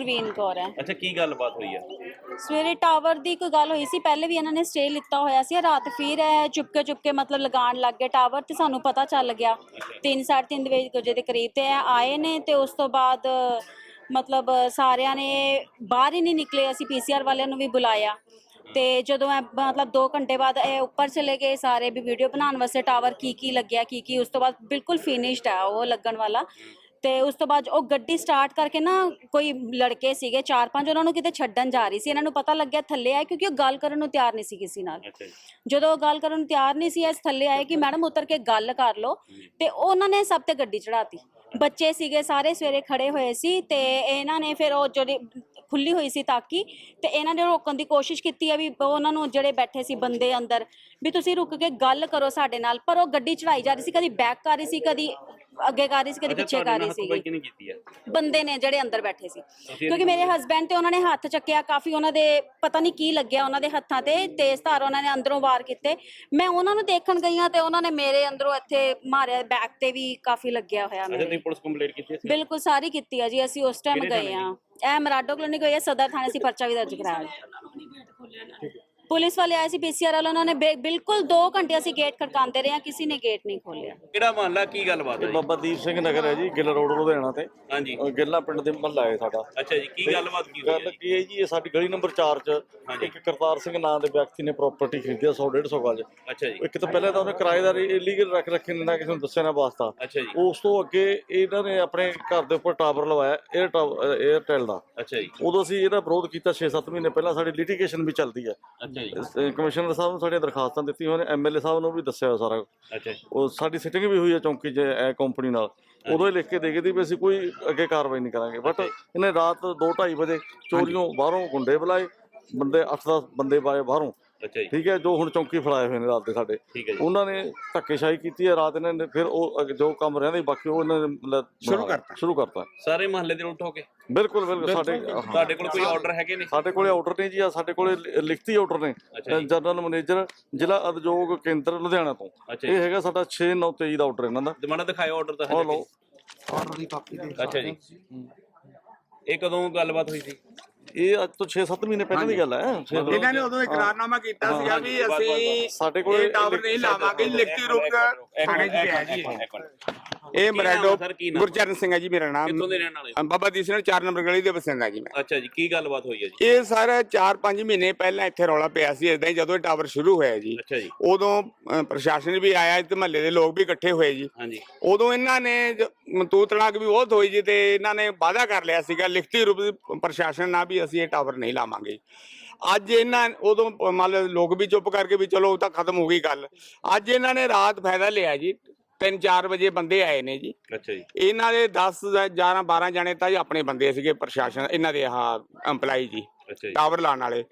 ਗੁਰਵੀਨ ਕੌਰ ਹੈ। ਅੱਛਾ ਕੀ ਗੱਲਬਾਤ ਹੋਈ ਹੈ? ਸਵੇਰੇ ਟਾਵਰ ਦੀ ਕੋਈ ਗੱਲ ਹੋਈ ਸੀ? ਪਹਿਲੇ ਵੀ ਇਹਨਾਂ ਨੇ ਸਟੇ ਲਿੱਤਾ ਹੋਇਆ ਸੀ ਰਾਤ ਫਿਰ ਇਹ ਚੁਪਕੇ ਚੁਪਕੇ ਮਤਲਬ ਲਗਾਉਣ ਲੱਗ ਗਏ ਟਾਵਰ ਤੇ ਸਾਨੂੰ ਪਤਾ ਚੱਲ ਗਿਆ। 3:30 ਵਜੇ ਦੇ ਕਰੀਬ ਤੇ ਇਹ ਆਏ ਨੇ ਤੇ ਉਸ ਤੋਂ ਬਾਅਦ ਮਤਲਬ ਸਾਰਿਆਂ ਨੇ ਬਾਹਰ ਹੀ ਨਹੀਂ ਨਿਕਲੇ ਅਸੀਂ ਪੀਸੀਆਰ ਵਾਲਿਆਂ ਨੂੰ ਵੀ ਬੁਲਾਇਆ। ਤੇ ਜਦੋਂ ਇਹ ਮਤਲਬ 2 ਘੰਟੇ ਬਾਅਦ ਇਹ ਉੱਪਰ ਚਲੇ ਗਏ ਸਾਰੇ ਵੀ ਵੀਡੀਓ ਬਣਾਉਣ ਵਾਸਤੇ ਟਾਵਰ ਕੀ ਕੀ ਲੱਗਿਆ ਕੀ ਕੀ ਉਸ ਤੋਂ ਬਾਅਦ ਬਿਲਕੁਲ ਫਿਨਿਸ਼ਡ ਹੈ ਉਹ ਲੱਗਣ ਵਾਲਾ। ਤੇ ਉਸ ਤੋਂ ਬਾਅਦ ਉਹ ਗੱਡੀ ਸਟਾਰਟ ਕਰਕੇ ਨਾ ਕੋਈ ਲੜਕੇ ਸੀਗੇ ਚਾਰ ਪੰਜ ਉਹਨਾਂ ਨੂੰ ਕਿਤੇ ਛੱਡਣ ਜਾ ਰਹੀ ਸੀ। ਇਹਨਾਂ ਨੂੰ ਪਤਾ ਲੱਗਿਆ ਥੱਲੇ ਆਏ ਕਿਉਂਕਿ ਉਹ ਗੱਲ ਕਰਨ ਨੂੰ ਤਿਆਰ ਨਹੀਂ ਸੀ ਕਿਸੇ ਨਾਲ। ਜਦੋਂ ਉਹ ਗੱਲ ਕਰਨ ਨੂੰ ਤਿਆਰ ਨਹੀਂ ਸੀ ਇਸ ਥੱਲੇ ਆਏ ਕਿ ਮੈਡਮ ਉਤਰ ਕੇ ਗੱਲ ਕਰ ਲਓ। ਤੇ ਉਹਨਾਂ ਨੇ ਸਭ ਤੇ ਗੱਡੀ ਚੜਾਤੀ ਬੱਚੇ ਸੀਗੇ ਸਾਰੇ ਸਵੇਰੇ ਖੜੇ ਹੋਏ ਸੀ ਤੇ ਇਹਨਾਂ ਨੇ ਫਿਰ ਉਹ ਜਿਹੜੀ ਖੁੱਲੀ ਹੋਈ ਸੀ ਤਾਕੀ ਤੇ ਇਹਨਾਂ ਨੇ ਰੋਕਣ ਦੀ ਕੋਸ਼ਿਸ਼ ਕੀਤੀ ਹੈ ਵੀ ਉਹ ਉਹਨਾਂ ਨੂੰ ਜਿਹੜੇ ਬੈਠੇ ਸੀ ਬੰਦੇ ਅੰਦਰ ਵੀ ਤੁਸੀਂ ਰੁਕ ਕੇ ਗੱਲ ਕਰੋ ਸਾਡੇ ਨਾਲ। ਪਰ ਉਹ ਗੱਡੀ ਚੜਾਈ ਜਾ ਰਹੀ ਸੀ ਕਦੀ ਬੈਕ ਕਰ ਰਹੀ ਸੀ ਕਦੀ ਅੱਗੇ ਕਰ ਰਹੀ ਸੀ ਕਦੀ ਪਿੱਛੇ ਕਰ ਰਹੀ ਸੀ ਹੱਥੋਂ ਕਿਹਨੇ ਕੀਤੀ ਹੈ ਬੰਦੇ ਨੇ ਜਿਹੜੇ ਅੰਦਰ ਬੈਠੇ ਸੀ। ਕਿਉਂਕਿ ਮੇਰੇ ਹਸਬੰਡ ਤੇ ਉਹਨਾਂ ਨੇ ਹੱਥ ਚੱਕਿਆ ਕਾਫੀ ਉਹਨਾਂ ਦੇ ਪਤਾ ਨਹੀਂ ਕੀ ਲੱਗਿਆ ਉਹਨਾਂ ਦੇ ਹੱਥਾਂ ਤੇ ਤੇਜ਼ ਧਾਰ ਉਹਨਾਂ ਨੇ ਅੰਦਰੋਂ ਵਾਰ ਕੀਤੇ। ਮੈਂ ਉਹਨਾਂ ਨੂੰ ਦੇਖਣ ਗਈ ਹਾਂ ਤੇ ਉਹਨਾਂ ਨੇ ਮੇਰੇ ਅੰਦਰੋਂ ਇੱਥੇ ਮਾਰਿਆ ਬੈਕ ਤੇ ਵੀ ਕਾਫੀ ਲੱਗਿਆ ਹੋਇਆ ਅੱਛਾ ਤੁਸੀਂ ਪੁਲਿਸ ਕੰਪਲੇਂਟ ਕੀਤੀ ਸੀ? ਬਿਲਕੁਲ ਸਾਰੀ ਕੀਤੀ ਆ ਜੀ ਅਸੀਂ ਉਸ ਟਾਈਮ ਗਏ ਆ। ਇਹ ਮਰਾਡੋ ਕਲੋਨੀ ਆ ਸਦਰ ਥਾਣੇ ਸੀ ਪਰਚਾ ਵੀ ਦਰਜ ਕਰਾਇਆ। ਪੁਲਿਸ ਵਾਲੇ ਆਏ ਸੀ ਪੀਸੀਆਰ ਵਾਲੇ ਉਹਨਾਂ ਨੇ ਬਿ- ਬਿਲਕੁਲ 2 ਘੰਟੇ ਅਸੀਂ ਗੇਟ ਖੜਕਾਉਂਦੇ ਰਹੇ ਆ ਕਿਸੇ ਨੇ ਗੇਟ ਨਹੀਂ ਖੋਲਿਆ ਕਿਹੜਾ ਮਹੱਲਾ ਕੀ ਗੱਲਬਾਤ ਹੋਈ ਬਾਬਾ ਦੀਪ ਸਿੰਘ ਨਗਰ ਹੈ ਜੀ ਗਿੱਲ ਰੋਡ ਲੁਧਿਆਣਾ ਤੇ। ਹਾਂਜੀ। ਅਹ ਗਿੱਲਾ ਪਿੰਡ ਦੇ ਮਹੱਲਾ ਹੈ ਸਾਡਾ। ਅੱਛਾ ਜੀ ਕੀ ਗੱਲਬਾਤ ਕੀ ਹੋਈ ਗੱਲ ਹੈ ਕੀ ਹੈ ਜੀ ਇਹ ਸਾਡੀ ਗਲੀ ਨੰਬਰ 4 ਚ ਹਾਂਜੀ। ਇੱਕ ਕਰਤਾਰ ਸਿੰਘ ਨਾਂ ਦੇ ਵਿਅਕਤੀ ਨੇ ਪ੍ਰਾਪਰਟੀ ਖਰੀਦੀ ਆ 100 150 ਗਜ। ਅੱਛਾ ਜੀ। ਇੱਕ ਤਾਂ ਪਹਿਲਾਂ ਤਾਂ ਉਹਨੇ ਕਿਰਾਏਦਾਰ ਇਲੀਗਲ ਰੱਖ ਰੱਖੇ ਨੇ ਨਾ ਕਿਸੇ ਨੂੰ ਦੱਸਿਆ ਨਾ ਵਾਸਤਾ। ਅੱਛਾ ਜੀ। ਉਸ ਤੋਂ ਅੱਗੇ ਇਹਨਾਂ ਨੇ ਆਪਣੇ ਘਰ ਦੇ ਉੱਪਰ ਟਾਵਰ ਲਵਾਇਆ 에ਅਰ ਟਾਵਰ 에ਅਰਟੈਲ ਦਾ। ਅੱਛਾ ਜੀ। ਉਦੋਂ ਅਸੀਂ ਇਹਦਾ ਵਿਰੋਧ ਕੀਤਾ 6-7 ਮਹੀਨੇ ਪਹਿਲਾਂ ਸਾਡੀ ਲਿਟੀਗੇਸ਼ਨ ਵੀ ਚੱਲਦੀ ਹੈ। ਅੱਛਾ ਜੀ ਅਹ ਕਮਿਸ਼ਨਰ ਸਾਹਿਬ ਨੂੰ ਸਾਡੀਆਂ ਦਰਖਾਸਤਾਂ ਦਿੱਤੀਆਂ ਹੋਈਆਂ ਨੇ ਐਮਐਲਏ ਸਾਹਿਬ ਨੂੰ ਵੀ ਦੱਸਿਆ ਹੋਇਆ ਸਾਰਾ ਅੱਛਾ। ਜੀ ਉਹ ਸਾਡੀ ਸਿਟਿੰਗ ਵੀ ਹੋਈ ਹੈ ਚੌਂਕੀ 'ਚ ਇਹ ਕੰਪਨੀ ਨਾਲ। ਉਦੋਂ ਹੀ ਲਿਖ ਕੇ ਦੇ ਗਏ ਸੀ ਵੀ ਅਸੀਂ ਕੋਈ ਅੱਗੇ ਕਾਰਵਾਈ ਨਹੀਂ ਕਰਾਂਗੇ। ਬਟ ਇਹਨੇ ਰਾਤ 2:30 ਵਜੇ ਚੋਰੀਆਂ ਬਾਹਰੋਂ ਗੁੰਡੇ ਬੁਲਾਏ ਬੰਦੇ 8-10 ਬੰਦੇ ਬਾਏ ਬਾਹਰੋਂ। ਅੱਛਾ ਜੀ। ਠੀਕ ਹੈ ਜੋ ਹੁਣ ਚੌਂਕੀ ਫੜਾਏ ਹੋਏ ਨੇ ਰਾਤ ਦੇ ਸਾਡੇ। ਠੀਕ ਹੈ ਜੀ। ਉਹਨਾਂ ਨੇ ਧੱਕੇਸ਼ਾਹੀ ਕੀਤੀ ਹੈ ਰਾਤ ਇਹਨਾਂ ਨੇ ਫਿਰ ਉਹ ਅੱਗੇ ਜੋ ਕੰਮ ਰਹਿੰਦੇ ਬਾਕੀ ਉਹ ਇਹਨਾਂ ਨੇ ਮਤਲਬ ਸ਼ੁਰੂ ਕਰਤਾ। ਸ਼ੁਰੂ ਕਰਤਾ। ਸਾਰੇ ਮਹੱਲੇ ਦੇ ਲੁੱਟ ਹੋ ਗਏ ਬਿਲਕੁਲ ਬਿਲਕੁਲ ਸਾਡੇ ਹਾਂ। ਤੁਹਾਡੇ ਕੋਲ ਕੋਈ ਆਰਡਰ ਹੈਗੇ ਨੇ? ਸਾਡੇ ਕੋਲੇ ਆਰਡਰ ਨੇ ਜੀ ਆ ਸਾਡੇ ਕੋਲੇ ਲਿ- ਲਿਖਤੀ ਆਰਡਰ ਨੇ। ਅੱਛਾ ਜੀ। ਜਨਰਲ ਮੈਨੇਜਰ ਜ਼ਿਲ੍ਹਾ ਉਦਯੋਗ ਕੇਂਦਰ ਲੁਧਿਆਣਾ ਤੋਂ। ਅੱਛਾ ਇਹ ਹੈਗਾ ਸਾਡਾ 6 9 23 ਦਾ ਆਰਡਰ ਇਹਨਾਂ ਦਾ। ਦਿਮਾਣਾ ਦਿਖਾਇਓ ਆਰਡਰ ਤਾਂ ਹਜੇ ਲਓ। ਅੱਛਾ ਜੀ। ਇਹ ਕਦੋਂ ਗੱਲਬਾਤ ਹੋਈ ਸੀ? ਇਹ ਅੱਜ ਤੋਂ 6-7 ਮਹੀਨੇ ਪਹਿਲਾਂ ਦੀ ਗੱਲ ਹੈ। ਛੇ- ਇਹਨਾਂ ਨੇ ਉਦੋਂ ਇਕਰਾਰਨਾਮਾ ਕੀਤਾ ਸੀਗਾ ਵੀ ਅਸੀਂ ਸਾਡੇ ਕੋਲੇ ਇਹ ਟਾਵਰ ਨਹੀਂ ਲਾਵਾਂਗੇ ਲਿਖਤੀ ਰੂਪ ਥਾਣੇ 'ਚ ਪਿਆ ਜੀ। ਇਹ। ਮਰੈਡੋ ਸਰ, ਕੀ ਨਾਮ? ਗੁਰਚਰਨ ਸਿੰਘ ਹੈ ਜੀ ਮੇਰਾ ਨਾਮ। ਕਿੱਥੋਂ ਦੇ ਰਹਿਣ ਵਾਲੇ ਹੋ? ਬਾਬਾ ਦੀਪ ਸਿੰਘ 4 ਨੰਬਰ ਗਲੀ ਦੇ ਵਸਿੰਦਾ ਜੀ ਮੈਂ। ਅੱਛਾ ਜੀ ਕੀ ਗੱਲਬਾਤ ਹੋਈ ਹੈ ਜੀ? ਇਹ ਸਾਰਾ 4-5 ਮਹੀਨੇ ਪਹਿਲਾਂ ਇੱਥੇ ਰੌਲਾ ਪਿਆ ਸੀ ਇਦਾਂ ਹੀ ਜਦੋਂ ਇਹ ਟਾਵਰ ਸ਼ੁਰੂ ਹੋਇਆ ਜੀ। ਅੱਛਾ ਜੀ। ਉਦੋਂ ਅ, ਪ੍ਰਸ਼ਾਸਨ ਵੀ ਆਇਆ ਤੇ ਮਹੱਲੇ ਦੇ ਲੋਕ ਵੀ ਇਕੱਠੇ ਹੋਏ ਜੀ। ਹਾਂਜੀ। ਉਦੋਂ ਇਹਨਾਂ ਨੇ ਤੜਾਕ ਵੀ ਬਹੁਤ ਹੋਈ ਜੀ ਤੇ ਇਹਨਾਂ ਨੇ ਵਾਅਦਾ ਕਰ ਲਿਆ ਸੀਗਾ ਲਿਖਤੀ ਰੂਪ ਵਿੱਚ ਪ੍ਰਸ਼ਾਸਨ ਨਾਲ ਵੀ ਅਸੀਂ ਇਹ ਟਾਵਰ ਨਹੀਂ ਲਾਵਾਂਗੇ। ਅੱਜ ਇਹਨਾਂ ਉਦੋਂ ਮੰਨ ਲਓ ਲੋਕ ਵੀ ਚੁੱਪ ਕਰਕੇ ਵੀ ਚਲੋ ਉਹ ਤਾਂ ਖਤਮ ਹੋ ਗਈ ਗੱਲ। ਅੱਜ ਇਹਨਾਂ ਨੇ ਰਾਤ ਫਾਇਦਾ ਲਿਆ ਜੀ 3-4 ਵਜੇ ਬੰਦੇ ਆਏ ਨੇ ਜੀ। ਅੱਛਾ ਜੀ। ਇਹਨਾਂ ਦੇ 10 11 12 ਜਾਣੇ ਤਾਂ ਜੀ ਆਪਣੇ ਬੰਦੇ ਸੀਗੇ ਪ੍ਰਸ਼ਾਸਨ ਇਹਨਾਂ ਦੇ ਆਹ EMPLOYE ਜੀ ਅੱਛਾ ਜੀ। ਟਾਵਰ ਲਾਉਣ ਵਾਲੇ।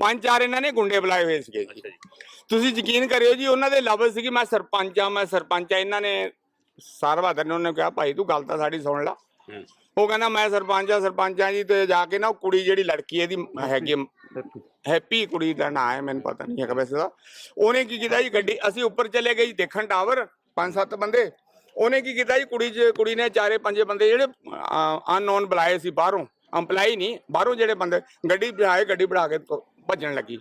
ਪੰਜ ਚਾਰ ਇਹਨਾਂ ਨੇ ਗੁੰਡੇ ਬੁਲਾਏ ਹੋਏ ਸੀਗੇ ਜੀ। ਅੱਛਾ ਜੀ। ਤੁਸੀਂ ਯਕੀਨ ਕਰਿਓ ਜੀ ਉਹਨਾਂ ਦੇ ਲਫ਼ਜ਼ ਸੀ ਕਿ ਮੈਂ ਸਰਪੰਚ ਆ ਮੈਂ ਸਰਪੰਚ ਆ ਇਹਨਾਂ ਨੇ ਸਰ ਬਹਾਦਰ ਨੇ ਉਹਨੇ ਕਿਹਾ ਭਾਈ ਤੂੰ ਗੱਲ ਤਾਂ ਸਾਡੀ ਸੁਣ ਲੈ। ਹੂੰ। ਉਹ ਕਹਿੰਦਾ ਮੈਂ ਸਰਪੰਚ ਆ ਸਰਪੰਚ ਆ ਜੀ ਤੇ ਜਾ ਕੇ ਨਾ ਉਹ ਕੁੜੀ ਜਿਹੜੀ ਲੜਕੀ ਇਹਦੀ ਹੈਗੀ ਹੈਪੀ। ਕੁੜੀ ਦਾ ਨਾਂ ਹੈ ਮੈਨੂੰ ਪਤਾ ਨਹੀਂ ਹੈਗਾ ਵੈਸੇ ਦਾ ਉਹਨੇ ਕੀ ਕੀਤਾ ਜੀ ਗੱਡੀ ਅਸੀਂ ਉੱਪਰ ਚਲੇ ਗਏ ਜੀ ਦੇਖਣ ਟਾਵਰ ਪੰਜ ਸੱਤ ਬੰਦੇ। ਉਹਨੇ ਕੀ ਕੀਤਾ ਜੀ, ਕੁੜੀ ਚ, ਕੁੜੀ ਨੇ ਚਾਰੇ ਪੰਜੇ ਬੰਦੇ ਜਿਹੜੇ ਅਨਨੋਨ ਬੁਲਾਏ ਸੀ ਬਾਹਰੋਂ। EMPLOYE ਨਹੀਂ, ਬਾਹਰੋਂ ਜਿਹੜੇ ਬੰਦੇ, ਗੱਡੀ ਬਿਠਾਏ ਗੱਡੀ ਬਣਾ ਕੇ ਭੱਜਣ ਲੱਗੀ।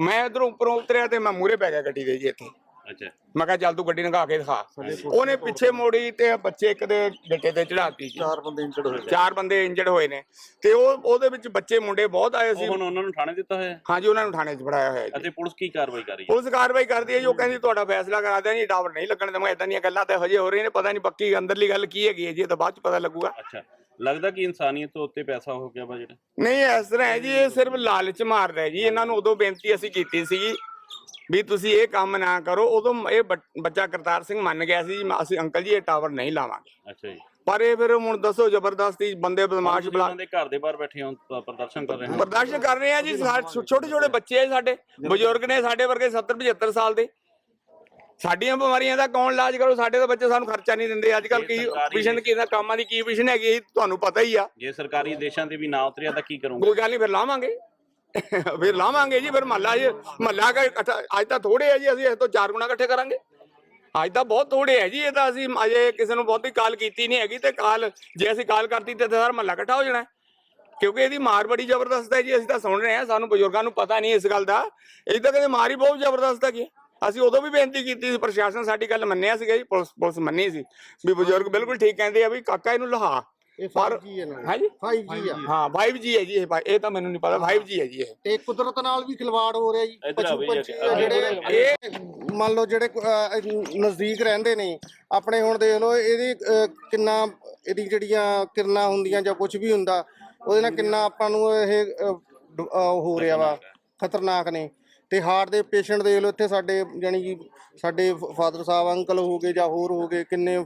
ਮੈਂ ਇਧਰੋਂ ਉੱਪਰੋਂ ਉਤਰਿਆ ਤੇ ਮੈਂ ਮੂਰੇ ਪੈ ਗਿਆ ਗੱਡੀ ਦੇ ਜੀ ਇੱਥੇ। ਅੱਛਾ। ਮੈਂ ਕਿਹਾ ਚੱਲ ਤੂੰ ਗੱਡੀ ਨਗਾ ਕੇ ਦਿਖਾ। ਉਹਨੇ ਪਿੱਛੇ ਮੋੜੀ ਤੇ ਬੱਚੇ ਇੱਕ ਦੇ ਡੱਟੇ ਤੇ ਚੜਾਤੀ ਜੀ। ਚਾਰ ਬੰਦੇ ਇੰਜਰਡ ਹੋਏ ਚਾਰ ਬੰਦੇ ਇੰਜਰਡ ਹੋਏ ਨੇ। ਤੇ ਉਹ ਉਹਦੇ ਵਿੱਚ ਬੱਚੇ ਮੁੰਡੇ ਬਹੁਤ ਆਏ ਸੀ। ਹੁਣ ਉਹਨਾਂ ਨੂੰ ਥਾਣੇ ਦਿੱਤਾ ਹੋਇਆ ਹਾਂਜੀ ਉਹਨਾਂ ਨੂੰ ਥਾਣੇ 'ਚ ਫੜਾਇਆ ਹੋਇਆ ਜੀ। ਅਤੇ ਪੁਲਿਸ ਕੀ ਕਾਰਵਾਈ ਕਰ ਰਹੀ ਹੈ? ਪੁਲਿਸ ਕਾਰਵਾਈ ਕਰਦੀ ਹੈ ਜੀ। ਉਹ ਕਹਿੰਦੀ ਤੁਹਾਡਾ ਫੈਸਲਾ ਕਰਾ ਦਿਆਂ ਜੀ। ਟਾਵਰ ਨਹੀਂ ਲੱਗਣ ਦੇਵਾਂਗੇ। ਇਦਾਂ ਦੀਆਂ ਗੱਲਾਂ ਤਾਂ ਹਜੇ ਹੋ ਰਹੀਆਂ ਨੇ। ਪਤਾ ਨਹੀਂ ਪੱਕੀ ਅੰਦਰਲੀ ਗੱਲ ਕੀ ਹੈਗੀ ਹੈ ਜੀ। ਇਹ ਤਾਂ ਬਾਅਦ 'ਚ ਪਤਾ ਲੱਗੂਗਾ। ਅੱਛਾ। ਲੱਗਦਾ ਕਿ ਇਨਸਾਨੀਅਤ ਤੋਂ ਉੱਤੇ ਪੈਸਾ ਹੋ ਗਿਆ ਵਾ ਜਿਹੜਾ? ਨਹੀਂ ਇਸ ਤਰ੍ਹਾਂ ਹੈ ਜੀ। ਇਹ ਸਿਰਫ ਲਾਲਚ ਮਾਰਦਾ ਹੈ ਜੀ। ਇਹਨਾਂ ਨੂੰ ਉਦੋਂ ਬੇਨਤੀ ਅਸੀਂ ਕੀਤੀ ਸੀਗੀ ਵੀ ਤੁਸੀਂ ਇਹ ਕੰਮ ਨਾ ਕਰੋ ਉਦੋਂ ਇਹ ਬੱਚ- ਕਰਤਾਰ ਸਿੰਘ ਮੰਨ ਗਿਆ ਸੀ ਜੀ ਅਸੀਂ ਅੰਕਲ ਜੀ ਇਹ ਟਾਵਰ ਨਹੀਂ ਲਾਵਾਂਗੇ। ਅੱਛਾ ਜੀ। ਪਰ ਇਹ ਫਿਰ ਹੁਣ ਦੱਸੋ ਜ਼ਬਰਦਸਤੀ ਬੰਦੇ ਬਦਮਾਸ਼ ਬੁਲਾ ਦੇ ਘਰ ਦੇ ਬਾਹਰ ਬੈਠੇ ਹੋ ਪ- ਪ੍ਰਦਰਸ਼ਨ ਕਰ ਰਹੇ ਹੋ ਪ੍ਰਦਰਸ਼ਨ ਕਰ ਰਹੇ ਆ ਜੀ ਛੋਟੇ ਛੋਟੇ ਬੱਚੇ ਆ ਸਾਡੇ ਬਜ਼ੁਰਗ ਨੇ ਸਾਡੇ ਵਰਗੇ 70 75 ਸਾਲ ਦੇ। ਸਾਡੀਆਂ ਬਿਮਾਰੀਆਂ ਦਾ ਕੌਣ ਇਲਾਜ ਕਰੋ? ਸਾਡੇ ਤਾਂ ਬੱਚੇ ਸਾਨੂੰ ਖਰਚਾ ਨਹੀਂ ਦਿੰਦੇ। ਅੱਜ ਕੱਲ ਕੀ ਵਿਸ਼ਨ ਕੀ ਦਾ ਕੰਮਾਂ ਦੀ ਕੀ ਵਿਸ਼ਨ ਹੈਗੀ ਤੁਹਾਨੂੰ ਪਤਾ ਹੀ ਆ। ਜੇ ਸਰਕਾਰੀ ਦੇਸ਼ਾਂ ਤੇ ਵੀ ਨਾ ਉਤਰਿਆ ਤਾਂ ਕੀ ਕਰੋਗੇ? ਕੋਈ ਗੱਲ ਨਹੀਂ ਫਿਰ ਲਾਵਾਂਗੇ। ਫਿਰ ਲਾਵਾਂਗੇ ਜੀ, ਫਿਰ ਮਹੱਲਾ ਜੀ, ਮਹੱਲਾ ਕਾ ਇਕੱਠਾ, ਅੱਜ ਤਾਂ ਥੋੜੇ ਆ ਜੀ, ਅਸੀਂ ਇਸ ਤੋਂ ਚਾਰ ਗੁਣਾ ਇਕੱਠੇ ਕਰਾਂਗੇ। ਅੱਜ ਤਾਂ ਬਹੁਤ ਥੋੜੇ ਹੈ ਜੀ, ਇਹ ਤਾਂ ਅਸੀਂ ਅਜੇ ਕਿਸੇ ਨੂੰ ਬਹੁਤੀ ਕਾਲ ਕੀਤੀ ਨਹੀਂ ਹੈਗੀ ਤੇ ਕਾਲ, ਜੇ ਅਸੀਂ ਕਾਲ ਕਰਤੀ ਤੇ ਸਾਰਾ ਮਹੱਲਾ ਇਕੱਠਾ ਹੋ ਜਾਣਾ। ਕਿਉਂਕਿ ਇਹਦੀ ਮਾਰ ਬੜੀ ਜ਼ਬਰਦਸਤ ਹੈ ਜੀ, ਅਸੀਂ ਤਾਂ ਸੁਣ ਰਹੇ ਹਾਂ, ਸਾਨੂੰ ਬਜ਼ੁਰਗਾਂ ਨੂੰ ਪਤਾ ਨਹੀਂ ਇਸ ਗੱਲ ਦਾ। ਇਹ ਤਾਂ ਕਹਿੰਦੇ ਮਾਰ ਹੀ ਬਹੁਤ ਜ਼ਬਰਦਸਤ ਹੈਗੀ ਹੈ। ਅਸੀਂ ਉਦੋਂ ਵੀ ਬੇਨਤੀ ਕੀਤੀ ਸੀ, ਪ੍ਰਸ਼ਾਸਨ ਸਾਡੀ ਗੱਲ ਮੰਨਿਆ ਸੀਗਾ ਜੀ, ਪੁਲਿਸ ਪੁਲਿਸ ਮੰਨੀ ਸੀ। ਵੀ ਬਜ਼ੁਰਗ ਬਿਲਕੁਲ ਠੀਕ ਕਹਿੰਦੇ ਆ ਵੀ ਕਾਕਾ ਇਹਨੂੰ ਲਹਾ। ਇਹ ਪਰ 5G ਹੈ ਨਾ। ਹਾਂਜੀ? 5G ਆ। ਹਾਂ। 5G ਹੈ ਜੀ ਇਹ ਭਾਈ- ਇਹ ਤਾਂ ਮੈਨੂੰ ਨਹੀਂ ਪਤਾ 5G ਹੈ ਜੀ ਇਹ। ਤੇ ਕੁਦਰਤ ਨਾਲ ਵੀ ਖਿਲਵਾੜ ਹੋ ਰਿਹਾ ਜੀ। ਇੱਧਰ ਪਸ਼ੂ ਆਓ ਜੀ, ਪੰਛੀ ਇੱਧਰ ਆ ਜਿਹੜੇ ਇਹ ਮੰਨ ਲਓ ਜਿਹੜੇ ਅਹ, ਨਜ਼ਦੀਕ ਰਹਿੰਦੇ ਨੇ ਆਪਣੇ ਹੁਣ ਦੇਖ ਲਓ ਇਹਦੀ ਅਹ, ਕਿੰਨਾ ਇਹਦੀ ਜਿਹੜੀਆਂ ਕਿਰਨਾਂ ਹੁੰਦੀਆਂ ਜਾਂ ਕੁਝ ਵੀ ਹੁੰਦਾ ਉਹਦੇ ਨਾਲ ਕਿੰਨਾ ਆਪਾਂ ਨੂੰ ਇਹ ਅਹ, ਡ- ਅਹ, ਹੋ ਰਿਹਾ ਵਾ ਖਤਰਨਾਕ ਨੇ। ਤੇ ਹਾਰਟ ਦੇ ਪੇਸ਼ੈਂਟ ਦੇਖ ਲਓ ਇੱਥੇ ਸਾਡੇ ਜਾਨੀ ਕਿ ਸਾਡੇ ਫਾਦਰ ਸਾਹਿਬ ਅੰਕਲ ਹੋ ਗਏ ਜਾਂ ਹੋਰ ਹੋ ਗਏ ਕਿੰਨੇ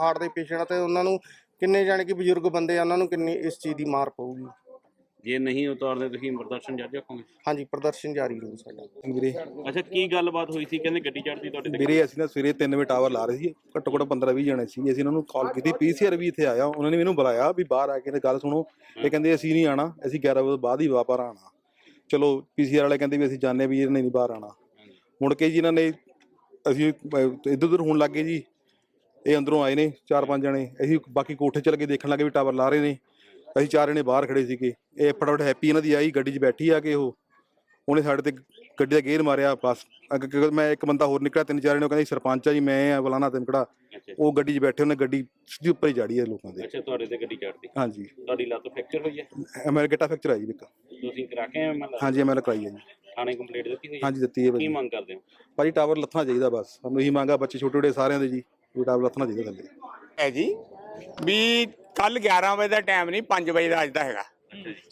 ਹਾਰਟ ਦੇ ਪੇਸ਼ੈਂਟ ਤੇ ਉਹਨਾਂ ਨੂੰ ਕਿੰਨੇ ਜਾਨੀ ਕਿ ਬਜ਼ੁਰਗ ਬੰਦੇ ਆ ਉਹਨਾਂ ਨੂੰ ਕਿੰਨੀ ਇਸ ਚੀਜ਼ ਦੀ ਮਾਰ ਪਊਗੀ? ਜੇ ਨਹੀਂ ਉਤਾਰਦੇ ਤੁਸੀਂ ਪ੍ਰਦਰਸ਼ਨ ਜਾਰੀ ਰੱਖੋਗੇ? ਹਾਂਜੀ ਪ੍ਰਦਰਸ਼ਨ ਜਾਰੀ ਰਹੂ ਸਾਡਾ। ਵੀਰੇ। ਅੱਛਾ ਕੀ ਗੱਲਬਾਤ ਹੋਈ ਸੀ? ਕਹਿੰਦੇ ਗੱਡੀ ਚੜਦੀ ਤੁਹਾਡੇ ਤੇ। ਵੀਰੇ ਅਸੀਂ ਨਾ ਸਵੇਰੇ 3 ਵਜੇ ਟਾਵਰ ਲਾ ਰਹੇ ਸੀ। ਘੱਟੋ ਘੱਟ 15 20 ਜਣੇ ਸੀ। ਅਸੀਂ ਉਹਨਾਂ ਨੂੰ ਕਾਲ ਕੀਤੀ ਪੀਸੀਆਰ ਵੀ ਇੱਥੇ ਆਇਆ। ਉਹਨਾਂ ਨੇ ਮੈਨੂੰ ਬੁਲਾਇਆ ਵੀ ਬਾਹਰ ਆ ਕੇ ਨੇ ਗੱਲ ਸੁਣੋ। ਇਹ ਕਹਿੰਦੇ ਅਸੀਂ ਨਹੀਂ ਆਣਾ। ਅਸੀਂ 11 ਵਜੇ ਤੋਂ ਬਾਅਦ ਹੀ ਵਾਪਰ ਆਣਾ। ਚਲੋ ਪੀਸੀਆਰ ਵਾਲੇ ਕਹਿੰਦੇ ਵੀ ਅਸੀਂ ਜਾਣਦੇ ਵੀ ਇਹਨੇ ਨਹੀਂ ਬਾਹਰ ਆਣਾ। ਮੁੜ ਕੇ ਜੀ ਇਹਨਾਂ ਨੇ ਅਸੀਂ ਇੱਧਰ ਉੱਧਰ ਹੋਣ ਲੱਗੇ ਜੀ। ਇਹ ਅੰਦਰੋਂ ਆਏ ਨੇ ਚਾਰ ਪੰਜ ਜਣੇ। ਅਸੀਂ ਬਾਕੀ ਕੋਠੇ ਚੱਲ ਕੇ ਦੇਖਣ ਲੱਗੇ ਵੀ ਟਾਵਰ ਲਾ ਰਹੇ ਨੇ। ਅਸੀਂ ਚਾਰ ਜਣੇ ਬਾਹਰ ਖੜੇ ਸੀਗੇ। ਇਹ ਫਟਾਫਟ ਹੈਪੀ ਇਹਨਾਂ ਦੀ ਆਈ ਗੱਡੀ 'ਚ ਬੈਠੀ ਆ ਕੇ ਉਹ। ਉਹਨੇ ਸਾਡੇ ਤੇ ਗੱਡੀ ਦਾ ਗੇਅਰ ਮਾਰਿਆ ਬਸ। ਅੱਗੇ ਮੈਂ ਇੱਕ ਬੰਦਾ ਹੋਰ ਨਿਕਲਿਆ ਤਿੰਨ ਚਾਰ ਜਣੇ ਉਹ ਕਹਿੰਦੇ ਸਰਪੰਚ ਆ ਜੀ ਮੈਂ ਆ ਬਲਾਨਾ ਤਿੰਕੜਾ ਉਹ ਗੱਡੀ 'ਚ ਬੈਠੇ ਉਹਨੇ ਗੱਡੀ ਸਿੱਧੀ ਉੱਪਰ ਹੀ ਚਾੜੀ ਹੈ ਲੋਕਾਂ ਦੇ। ਅੱਛਾ ਤੁਹਾਡੇ ਤੇ ਗੱਡੀ ਚੜਦੀ ਹਾਂਜੀ। ਤੁਹਾਡੀ ਲੱਤ ਫ੍ਰੈਕਚਰ ਹੋਈ ਹੈ? ਮੇਰੇ ਗਿੱਟਾ ਫ੍ਰੈਕਚਰ ਆਈ ਇੱਕ। ਤੁਸੀਂ ਕਰਾ ਕੇ ਆਏ ਮਤਲਬ ਹਾਂਜੀ ਮੈਂ ਕਰਾਈ ਹੈ ਜੀ। ਥਾਣੇ ਕੰਪਲੀਟ ਦਿੱਤੀ ਹੋਈ ਹੈ? ਹਾਂਜੀ ਦਿੱਤੀ ਹੈ ਕੀ ਭਾਜੀ। ਮੰਗ ਕਰਦੇ ਹੋ? ਭਾਜੀ ਟਾਵਰ ਲੱਥਣਾ ਚਾਹੀਦਾ ਬਸ। ਸਾਨੂੰ ਇਹੀ ਮੰਗਾ ਬੱਚੇ ਛੋਟੇ ਛੋਟੇ ਸਾਰਿਆਂ ਦੇ ਜੀ। ਟਾਵਰ ਲੱਥਣਾ ਚਾਹੀਦਾ ਥੱਲੇ। ਹੈ ਜੀ। ਵੀ ਕੱਲ 11 ਵਜੇ ਦਾ ਟਾਈਮ ਨਹੀਂ 5 ਵਜੇ ਦਾ ਅੱਜ ਦਾ ਹੈਗਾ।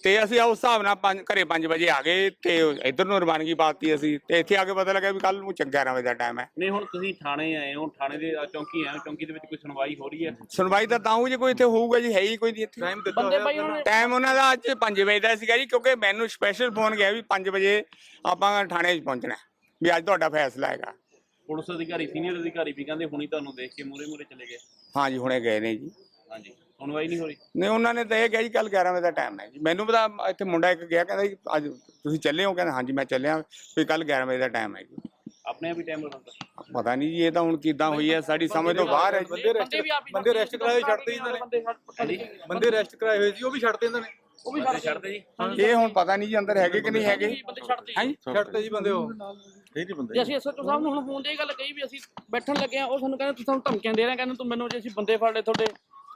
ਤੇ ਅਸੀਂ ਉਸ ਹਿਸਾਬ ਨਾਲ ਪੰਜ ਘਰੇ 5 ਵਜੇ ਆ ਗਏ ਤੇ ਇੱਧਰ ਨੂੰ ਰਵਾਨਗੀ ਪਾਤੀ ਅਸੀਂ ਤੇ ਇੱਥੇ ਆ ਕੇ ਪਤਾ ਲੱਗਾ ਵੀ ਕੱਲ ਨੂੰ 11 ਵਜੇ ਦਾ ਟਾਈਮ ਹੈ। ਨਹੀਂ ਹੁਣ ਤੁਸੀਂ ਥਾਣੇ ਆਏ ਹੋ ਥਾਣੇ ਦੇ ਚੌਂਕੀ ਆਏ ਹੋ ਚੌਂਕੀ ਦੇ ਵਿੱਚ ਕੋਈ ਸੁਣਵਾਈ ਹੋ ਰਹੀ ਹੈ? ਸੁਣਵਾਈ ਤਾਂ ਤਾਂ ਹੋਊ ਜੇ ਕੋਈ ਇੱਥੇ ਹੋਊਗਾ ਜੀ ਹੈ ਹੀ ਕੋਈ ਨਹੀਂ ਇੱਥੇ। ਟਾਈਮ ਟਾਈਮ ਉਹਨਾਂ ਦਾ ਅੱਜ 5 ਵਜੇ ਦਾ ਸੀਗਾ ਜੀ ਕਿਉਂਕਿ ਮੈਨੂੰ ਸਪੈਸ਼ਲ ਫੋਨ ਗਿਆ ਵੀ 5 ਵਜੇ ਆਪਾਂ ਥਾਣੇ 'ਚ ਪਹੁੰਚਣਾ ਵੀ ਅੱਜ ਤੁਹਾਡਾ ਫੈਸਲਾ ਹੈਗਾ। ਪੁਲਿਸ ਅਧਿਕਾਰੀ ਸੀਨੀਅਰ ਅਧਿਕਾਰੀ ਵੀ ਕਹਿੰਦੇ ਹੁਣੀ ਤੁਹਾਨੂੰ ਦੇਖ ਕੇ ਮੂਰੇ ਮੂਰੇ ਚਲੇ ਗਏ। ਹਾਂ ਜੀ ਹੁਣੇ ਗਏ ਨੇ ਜੀ। ਹਾਂਜੀ ਸੁਣਵਾਈ ਨਹੀਂ ਹੋ ਰਹੀ? ਨਹੀਂ ਉਹਨਾਂ ਨੇ ਤਾਂ ਇਹ ਕਿਹਾ ਜੀ ਕੱਲ 11 ਵਜੇ ਦਾ ਟਾਈਮ ਹੈ ਜੀ। ਮੈਨੂੰ ਪਤਾ ਇੱਥੇ ਮੁੰਡਾ ਇੱਕ ਗਿਆ ਕਹਿੰਦਾ ਜੀ ਅੱਜ ਤੁਸੀਂ ਚੱਲੇ ਹੋ? ਕਹਿੰਦਾ ਹਾਂਜੀ ਮੈਂ ਚੱਲਿਆ। ਵੀ ਕੱਲ 11 ਵਜੇ ਦਾ ਟਾਈਮ ਹੈ ਜੀ। ਆਪਣੇ ਆਪ ਹੀ ਟਾਈਮ ਲਗਾਉਂਦਾ ਪਤਾ ਨਹੀਂ ਜੀ ਇਹ ਤਾਂ ਹੁਣ ਕਿੱਦਾਂ ਹੋਈ ਹੈ ਸਾਡੀ ਸਮਝ ਤੋਂ ਬਾਹਰ ਹੈ ਜੀ। ਬੰਦੇ ਰੈਸਟ ਬੰਦੇ ਰੈਸਟ ਕਰਾਏ ਛੱਡਤੇ ਇਹਨਾਂ ਨੇ। ਬੰਦੇ ਰੈਸਟ ਕਰਾਏ ਹੋਏ ਸੀ ਉਹ ਵੀ ਛੱਡਤੇ ਇਹਨਾਂ ਨੇ। ਉਹ ਵੀ ਛੱਡਦੇ ਜੀ। ਇਹ ਹੁਣ ਪਤਾ ਨਹੀਂ ਜੀ ਅੰਦਰ ਹੈਗੇ ਕਿ ਨਹੀਂ ਹੈਗੇ। ਹਾਂਜੀ ਛੱਡਤੇ ਜੀ ਬੰਦੇ ਉਹ। ਜੇ ਅਸੀਂ ਐਸਐਚਓ ਸਾਹਿਬ ਨੂੰ ਹੁਣ ਫੋਨ ਤੇ ਇਹ ਗੱਲ ਕਹੀ ਵੀ ਅਸੀਂ ਬੈਠਣ ਲੱਗੇ ਆ ਉਹ ਸਾਨੂੰ ਕਹਿੰਦੇ ਤੁਸੀਂ ਸਾਨੂੰ ਧਮਕੀਆਂ ਦੇ ਰਹੇ ਕਹਿੰਦੇ ਤੂੰ ਮੈਨੂੰ ਜੇ ਅਸੀਂ ਬੰਦੇ ਫੜ ਲਏ ਤੁਹਾਡੇ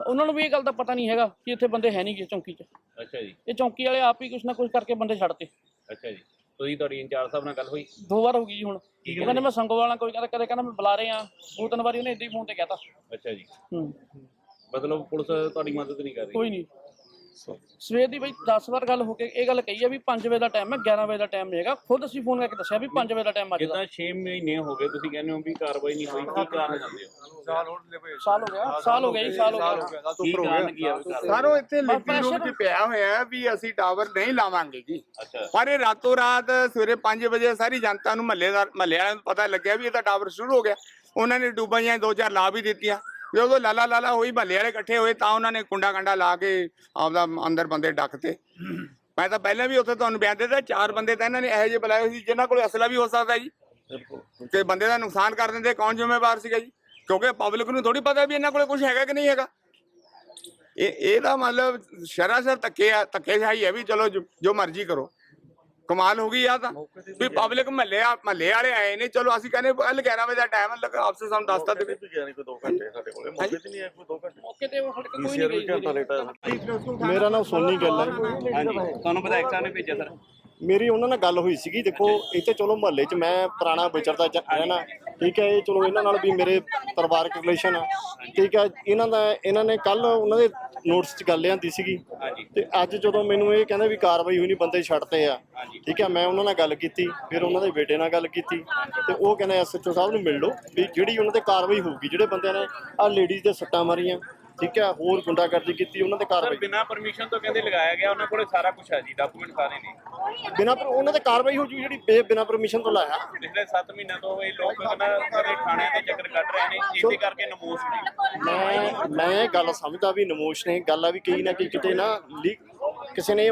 ਉਹਨਾਂ ਨੂੰ ਵੀ ਇਹ ਗੱਲ ਦਾ ਪਤਾ ਨਹੀਂ ਹੈਗਾ ਕਿ ਇੱਥੇ ਬੰਦੇ ਹੈ ਨਹੀਂ ਗੇ ਚੌਂਕੀ 'ਚ। ਅੱਛਾ ਜੀ। ਇਹ ਚੌਂਕੀ ਵਾਲੇ ਆਪ ਹੀ ਕੁਛ ਨਾ ਕੁਛ ਕਰਕੇ ਬੰਦੇ ਛੱਡਤੇ ਅੱਛਾ ਜੀ। ਤੁਸੀਂ ਤੁਹਾਡੀ ਇੰਚਾਰਜ ਸਾਹਿਬ ਨਾਲ ਗੱਲ ਹੋਈ? ਦੋ ਵਾਰ ਹੋ ਗਈ ਜੀ ਹੁਣ। ਉਹ ਕਹਿੰਦੇ ਮੈਂ ਸੰਗੋਵਾਲਾ ਕੋਈ ਕਹਿੰਦਾ ਕਦੇ ਕਹਿੰਦਾ ਮੈਂ ਬੁਲਾ ਰਹੇ ਆ ਦੋ ਤਿੰਨ ਵਾਰੀ ਉਹਨੇ ਏਦਾਂ ਹੀ ਫੋਨ ਤੇ ਕਹਿਤਾ। ਅੱਛਾ ਜੀ। ਹੂੰ। ਮਤਲਬ ਪੁਲਿਸ ਤੁਹਾਡੀ ਮਦਦ ਨਹੀਂ ਕਰ ਰਹੀ? ਕੋਈ ਨਹੀਂ। ਸਵੇਰ ਦੀ ਬਈ 10 ਵਾਰ ਗੱਲ ਹੋ ਕੇ ਇਹ ਗੱਲ ਕਹੀ ਆ ਵੀ 5 ਵਜੇ ਦਾ ਟਾਈਮ ਹੈ 11 ਵਜੇ ਦਾ ਟਾਈਮ ਨਹੀਂ ਹੈਗਾ। ਖੁਦ ਅਸੀਂ ਫੋਨ ਕਰਕੇ ਦੱਸਿਆ ਵੀ 5 ਵਜੇ ਦਾ ਟਾਈਮ ਅੱਜ ਦਾ। ਜਿੱਦਾਂ 6 ਮਹੀਨੇ ਹੋ ਗਏ ਤੁਸੀਂ ਕਹਿੰਦੇ ਹੋ ਵੀ ਕਾਰਵਾਈ ਨਹੀਂ ਹੋਈ ਕੀ ਕਾਰਨ ਜਾਂਦੇ ਹੋ? ਸਾਲ ਹੋ ਗਿਆ ਸਾਲ ਹੋ ਗਿਆ ਜੀ ਸਾਲ ਹੋ ਗਿਆ। ਕੀ ਕਾਰਨ ਕੀ ਹੈ ਵੀ ਕਾਰਵਾਈ? ਸਾਰੋ ਇੱਥੇ ਲਿਖਤੀ ਰੂਪ 'ਚ ਪਿਆ ਹੋਇਆ ਹੈ ਵੀ ਅਸੀਂ ਟਾਵਰ ਨਹੀਂ ਲਾਵਾਂਗੇ ਜੀ। ਅੱਛਾ। ਪਰ ਇਹ ਰਾਤੋਂ ਰਾਤ ਸਵੇਰੇ 5 ਵਜੇ ਸਾਰੀ ਜਨਤਾ ਨੂੰ ਮਹੱਲੇਦਾਰ ਮਹੱਲੇ ਵਾਲਿਆਂ ਨੂੰ ਪਤਾ ਲੱਗਿਆ ਵੀ ਇਹਦਾ ਟਾਵਰ ਸ਼ੁਰੂ ਹੋ ਗਿਆ। ਉਹਨਾਂ ਨੇ ਡੂਬਾਂ ਜਾਂ ਦੋ ਚਾਰ ਲਾ ਵੀ ਦਿੱਤੀਆਂ। ਜਦੋਂ ਲਾਲਾ ਲਾਲਾ ਹੋਈ ਮਹੱਲੇ ਵਾਲੇ ਇਕੱਠੇ ਹੋਏ ਤਾਂ ਉਹਨਾਂ ਨੇ ਕੁੰਡਾ ਕੰਡਾ ਲਾ ਕੇ ਆਪਦਾ ਅੰਦਰ ਬੰਦੇ ਡੱਕਤੇ ਮੈਂ ਤਾਂ ਪਹਿਲਾਂ ਵੀ ਉੱਥੇ ਤੁਹਾਨੂੰ ਬਿਆਨ ਦਿੱਤਾ ਚਾਰ ਬੰਦੇ ਤਾਂ ਇਹਨਾਂ ਨੇ ਇਹੋ ਜਿਹੇ ਬੁਲਾਏ ਸੀ ਜਿਨ੍ਹਾਂ ਕੋਲ ਅਸਲਾ ਵੀ ਹੋ ਸਕਦਾ ਜੀ। ਤੇ ਬੰਦੇ ਦਾ ਨੁਕਸਾਨ ਕਰ ਦਿੰਦੇ ਕੌਣ ਜ਼ਿੰਮੇਵਾਰ ਸੀਗਾ ਜੀ? ਕਿਉਂਕਿ ਪਬਲਿਕ ਨੂੰ ਥੋੜੀ ਪਤਾ ਵੀ ਇਹਨਾਂ ਕੋਲੇ ਕੁਝ ਹੈਗਾ ਕਿ ਨਹੀਂ ਹੈਗਾ। ਇਹ ਇਹਦਾ ਮਤਲਬ ਸ਼ਰਾਸਰ ਧੱਕੇ ਆ ਧੱਕੇਸ਼ਾਹੀ ਹੈ ਵੀ ਚਲੋ ਜੋ ਮਰਜ਼ੀ ਕਰੋ। ਕਮਾਲ ਹੋ ਗਈ ਆ ਤਾਂ। ਵੀ ਪਬਲਿਕ ਮਹੱਲੇ ਆ ਮਹੱਲੇ ਵਾਲੇ ਆਏ ਨੇ। ਚਲੋ ਅਸੀਂ ਕਹਿੰਦੇ ਕੱਲ 11 ਵਜੇ ਦਾ ਟਾਈਮ ਲੱਗਾ ਆਪਸੇ ਸਾਨੂੰ ਦੱਸਤਾ ਦੇਵੇ। ਕੋਈ 2 ਘੰਟੇ ਸਾਡੇ ਕੋਲੇ। ਮੌਕੇ ਤੇ ਨਹੀਂ ਆਏ ਕੋਈ 2 ਘੰਟੇ। ਮੌਕੇ ਤੇ ਉਹ ਸਾਡੇ ਕੋਲ ਕੋਈ ਨਹੀਂ ਗਈ ਘੰਟਾ ਲੇਟ ਆਇਆ ਮੇਰਾ ਨਾਮ ਸੋਨੀ ਗੱਲ ਹੈ। ਹਾਂਜੀ। ਤੁਹਾਨੂੰ ਵਿਧਾਇਕ ਨੇ ਭੇਜਿਆ ਸਰ। ਮੇਰੀ ਉਹਨਾਂ ਨਾਲ ਗੱਲ ਹੋਈ ਸੀਗੀ। ਦੇਖੋ ਇੱਥੇ ਚਲੋ ਮੁਹੱਲੇ 'ਚ ਮੈਂ ਪੁਰਾਣਾ ਵਿਚਰਦਾ ਜ- ਰਹਿਣਾ। ਠੀਕ ਹੈ ਇਹ ਚਲੋ ਇਹਨਾਂ ਨਾਲ ਵੀ ਮੇਰੇ ਪਰਿਵਾਰਕ ਰਿਲੇਸ਼ਨ ਆ। ਠੀਕ ਹੈ ਇਹਨਾਂ ਦਾ ਇਹਨਾਂ ਨੇ ਕੱਲ ਉਹਨਾਂ ਦੇ ਨੋਟਿਸ 'ਚ ਗੱਲ ਲਿਆਂਦੀ ਸੀਗੀ। ਤੇ ਅੱਜ ਜਦੋਂ ਮੈਨੂੰ ਇਹ ਕਹਿੰਦੇ ਵੀ ਕਾਰਵਾਈ ਹੋਈ ਨਹੀਂ ਬੰਦੇ ਛੱਡਤੇ ਆ। ਠੀਕ ਹੈ ਮੈਂ ਉਹਨਾਂ ਨਾਲ ਗੱਲ ਕੀਤੀ ਫਿਰ ਉਹਨਾਂ ਦੇ ਬੇਟੇ ਨਾਲ ਗੱਲ ਕੀਤੀ। ਤੇ ਉਹ ਕਹਿੰਦੇ ਐਸਐਚਓ ਸਾਹਿਬ ਨੂੰ ਮਿਲ ਲਓ ਵੀ ਜਿਹੜੀ ਉਹਨਾਂ ਤੇ ਕਾਰਵਾਈ ਹੋਊਗੀ ਜਿਹੜੇ ਬੰਦਿਆਂ ਨੇ ਆ ਲੇਡੀਜ਼ ਦੇ ਸੱਟਾਂ ਮਾਰੀਆਂ ਠੀਕ ਹੈ ਹੋਰ ਗੁੰਡਾਗਰਦੀ ਕੀਤੀ ਉਹਨਾਂ ਤੇ ਕਾਰਵਾਈ ਬਿਨਾਂ ਪਰਮਿਸ਼ਨ ਤੋਂ ਕਹਿੰਦੇ ਲਗਾਇਆ ਗਿਆ ਉਹਨਾਂ ਕੋਲੇ ਸਾਰਾ ਕੁਝ ਹੈ ਜੀ ਡਾਕੂਮੈਂਟ ਸਾਰੇ ਨੇ। ਬਿਨਾਂ ਪਰ ਉਹਨਾਂ ਤੇ ਕਾਰਵਾਈ ਹੋ ਜੂ ਜਿਹੜੀ ਬੇ- ਬਿਨਾਂ ਪਰਮਿਸ਼ਨ ਤੋਂ ਲਾਇਆ। ਪਿਛਲੇ 7 ਮਹੀਨਿਆਂ ਤੋਂ ਇਹ ਲੋਕ ਕਹਿੰਦਾ ਸਾਰੇ ਥਾਣਿਆਂ ਦੇ ਚੱਕਰ ਕੱਢ ਰਹੇ ਨੇ ਇਸੇ ਕਰਕੇ ਨਮੋਸ ਨੇ। ਮੈਂ ਮੈਂ ਇਹ ਗੱਲ ਸਮਝਦਾ ਵੀ ਨਮੋਸ਼ ਨੇ ਗੱਲ ਆ ਵੀ ਕਈ ਨਾ ਕਈ ਕਿਤੇ ਨਾ ਲੀ- ਕਿਸੇ ਨੇ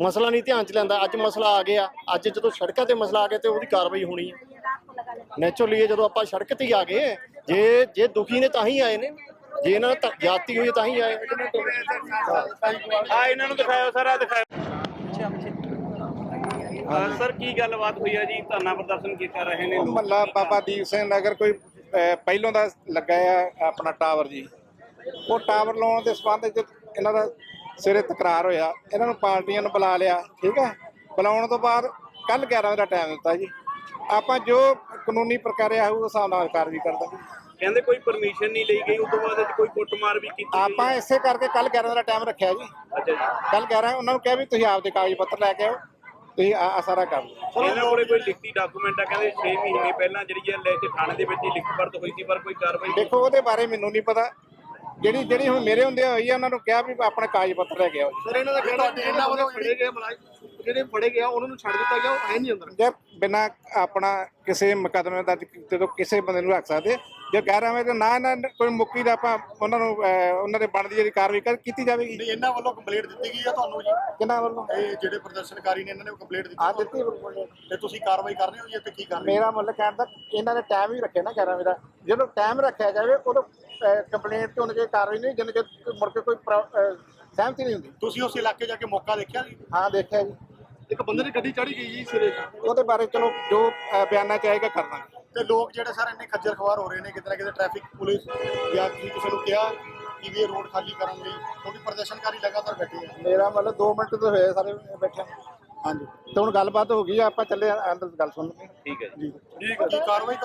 ਮਸਲਾ ਨਹੀਂ ਧਿਆਨ ਚ ਲੈਂਦਾ ਅੱਜ ਮਸਲਾ ਆ ਗਿਆ ਅੱਜ ਜਦੋਂ ਸੜਕਾਂ ਤੇ ਮਸਲਾ ਆ ਗਿਆ ਤੇ ਉਹਦੀ ਕਾਰਵਾਈ ਹੋਣੀ ਹੈ ਨੈਚੁਰਲੀ ਜਦੋਂ ਆਪਾਂ ਸੜਕ ਤੇ ਹੀ ਆ ਗਏ ਜੇ ਜੇ ਦੁਖੀ ਨੇ ਤਾਂ ਹੀ ਆਏ ਨੇ ਜੇ ਇਹਨਾਂ ਨਾਲ ਜਾਤੀ ਹੋਈ ਤਾਂ ਹੀ ਆਏ ਆ ਇਹਨਾਂ ਨੂੰ ਦਿਖਾਓ ਸਾਰਾ ਦਿਖਾਓ ਸਰ ਕੀ ਗੱਲਬਾਤ ਹੋਈ ਹੈ ਜੀ? ਧਰਨਾ ਪ੍ਰਦਰਸ਼ਨ ਕੀ ਕਰ ਰਹੇ ਨੇ ਲੋਕ? ਮਹੱਲਾ ਬਾਬਾ ਦੀਪ ਸਿੰਘ ਨਗਰ ਕੋਈ ਅਹ, ਪਹਿਲੋਂ ਦਾ ਲੱਗਾ ਆ ਆਪਣਾ ਟਾਵਰ ਜੀ। ਉਹ ਟਾਵਰ ਲਾਉਣ ਦੇ ਸੰਬੰਧ ਵਿੱਚ ਇਹਨਾਂ ਦਾ ਸਿਰੇ ਤਕਰਾਰ ਹੋਇਆ। ਇਹਨਾਂ ਨੂੰ ਪਾਰਟੀਆਂ ਨੂੰ ਬੁਲਾ ਲਿਆ ਠੀਕ ਹੈ ਬੁਲਾਉਣ ਤੋਂ ਬਾਅਦ ਕੱਲ 11 ਵਜੇ ਦਾ ਟਾਈਮ ਦਿੱਤਾ ਜੀ। ਆਪਾਂ ਜੋ ਕਾਨੂੰਨੀ ਪ੍ਰਕਿਰਿਆ ਹੋਊ ਉਸ ਹਿਸਾਬ ਨਾਲ ਕਾਰਵਾਈ ਕਰ ਦਾਂਗੇ। ਕਹਿੰਦੇ ਕੋਈ ਪਰਮਿਸ਼ਨ ਨਹੀਂ ਲਈ ਗਈ ਉਸ ਤੋਂ ਬਾਅਦ ਕੋਈ ਕੁੱਟਮਾਰ ਵੀ ਕੀਤੀ ਗਈ। ਆਪਾਂ। ਇਸੇ ਕਰਕੇ ਕੱਲ 11 ਵਜੇ ਦਾ ਟਾਈਮ ਰੱਖਿਆ ਜੀ। ਅੱਛਾ ਜੀ। ਕੱਲ 11 ਉਹਨਾਂ ਨੂੰ ਕਿਹਾ ਵੀ ਤੁਸੀਂ ਆਪਦੇ ਕਾਗਜ਼ ਪੱਤਰ ਲੈ ਕੇ ਆਓ। ਤੁਸੀਂ ਆ ਆ ਸਾਰਾ ਲਓ ਇਹਨਾਂ ਕੋਲੇ ਕੋਈ ਲਿਖਤੀ ਡਾਕੂਮੈਂਟ ਆ ਕਹਿੰਦੇ 6 ਮਹੀਨੇ ਪਹਿਲਾਂ ਜਿਹੜੀ ਇਹ ਲੈ ਕੇ ਥਾਣੇ ਦੇ ਵਿੱਚ ਹੀ ਲਿਖਤ ਹੋਈ ਸੀ ਪਰ ਕੋਈ ਕਾਰਵਾਈ ਦੇਖੋ ਉਹਦੇ ਬਾਰੇ ਮੈਨੂੰ ਨਹੀਂ ਪਤਾ। ਜਿਹੜੀ ਜਿਹੜੀ ਹੁਣ ਮੇਰੇ ਹੁੰਦੇ ਹੋਈ ਆ ਉਹਨਾਂ ਨੂੰ ਕਿਹਾ ਵੀ ਆਪਣੇ ਕਾਗਜ਼ ਪੱਤਰ ਲੈ ਕੇ ਆਓ ਸਰ ਇਹਨਾਂ ਦਾ ਕਹਿਣਾ ਇਹਨਾਂ ਵੱਲੋਂ ਫੜੇ ਗਏ ਮੁਲਾਜ਼ਮ ਜਿਹੜੇ ਫੜੇ ਗਏ ਆ, ਉਹਨਾਂ ਨੂੰ ਛੱਡ ਦਿੱਤਾ ਗਿਆ ਉਹ ਹੈ ਨਹੀਂ ਅੰਦਰ। ਜੇ ਬਿਨਾ ਆਪਣਾ ਕਿਸੇ ਮੁਕੱਦਮੇ ਦਰਜ ਕੀਤੇ ਤੋਂ ਕਿਸੇ ਬੰਦੇ ਨੂੰ ਰੱਖ ਸਕਦੇ। ਜੇ ਕਹਿ ਰਹੇ ਤੇ ਨਾ ਨਾ ਕੋਈ ਮੁੱਕੀ ਦਾ ਆਪਾਂ ਉਹਨਾਂ ਨੂੰ ਅਹ, ਉਹਨਾਂ ਦੇ ਬਣਦੀ ਜਿਹੜੀ ਕਾਰਵਾਈ ਕਰ ਕੀਤੀ ਜਾਵੇਗੀ। ਨਹੀਂ ਇਹਨਾਂ ਵੱਲੋਂ ਕੰਪਲੇਂਟ ਦਿੱਤੀ ਗਈ ਆ ਤੁਹਾਨੂੰ ਜੀ। ਕਿਹਨਾਂ ਵੱਲੋਂ? ਇਹ ਜਿਹੜੇ ਪ੍ਰਦਰਸ਼ਨਕਾਰੀ ਨੇ ਇਹਨਾਂ ਨੇ ਕੰਪਲੇਂਟ ਦਿੱਤੀ ਆ ਦਿੱਤੀ ਬਿਲਕੁਲ। ਤੇ ਤੁਸੀਂ ਕਾਰਵਾਈ ਕਰ ਰਹੇ ਹੋ ਜੀ ਇੱਥੇ ਕੀ ਕਰ ਰਹੇ ਮੇਰਾ ਮੁੱਲ ਕਹਿਣ ਦਾ ਇਹਨਾਂ ਨੇ ਟਾਈਮ ਹੀ ਰੱਖਿਆ ਨਾ 11 ਵਜੇ ਦਾ। ਜਦੋਂ ਟਾਈਮ ਰੱਖਿਆ ਜਾਵੇ ਉਦੋਂ ਕੰਪਲੇਂਟ ਤੇ ਉਹਨਾਂ ਦੀ ਕਾਰਵਾਈ ਨਹੀਂ ਜਿੰਨੇ ਚਿਰ ਮੁੜ ਕੇ ਕੋਈ ਪ੍ਰ- ਅਹ, ਸਹਿਮਤੀ ਨਹੀਂ ਹੁੰਦੀ। ਤੁਸੀਂ ਉਸ ਇਲਾਕੇ ਜਾ ਕੇ ਮੌਕਾ ਦੇਖਿਆ ਜੀ? ਹਾਂ ਦੇਖਿਆ ਜੀ। ਇੱਕ ਬੰਦੇ ਦੀ ਗੱਡੀ ਚੜੀ ਗਈ ਜੀ ਸਿਰੇ। ਉਹਦੇ ਬਾਰੇ ਚਲੋ ਜੋ ਅਹ, ਬਿਆਨਾਂ ਚ ਆਏਗਾ ਕਰ ਦਾਂਗੇ। ਤੇ ਲੋਕ ਜਿਹੜੇ ਸਰ ਇੰਨੇ ਖੱਜਲ ਖਵਾਰ ਹੋ ਰਹੇ ਨੇ ਕਿਤੇ ਨਾ ਕਿਤੇ ਟ੍ਰੈਫਿਕ ਪੁਲਿਸ ਜਾਂ ਕਿਸੇ ਨੂੰ ਕਿਹਾ ਕਿ ਵੀ ਇਹ ਰੋਡ ਖਾਲੀ ਕਰਨ ਲਈ ਕਿਉਂਕਿ ਪ੍ਰਦਰਸ਼ਨਕਾਰੀ ਲਗਾਤਾਰ ਬੈਠੇ ਆ। ਮੇਰਾ ਮਤਲਬ 2 ਮਿੰਟ ਤੋਂ ਹੋਏ ਸਾਰੇ ਬੈਠੇ ਹਾਂਜੀ। ਤੇ ਹੁਣ ਗੱਲਬਾਤ ਹੋ ਗਈ ਆ, ਆਪਾਂ ਚੱਲੇ ਅੰਦਰ ਗੱਲ ਸੁਣਨ। ਠੀਕ ਹੈ ਜੀ। ਕੀ ਕਾਰਵਾਈ ਕਰ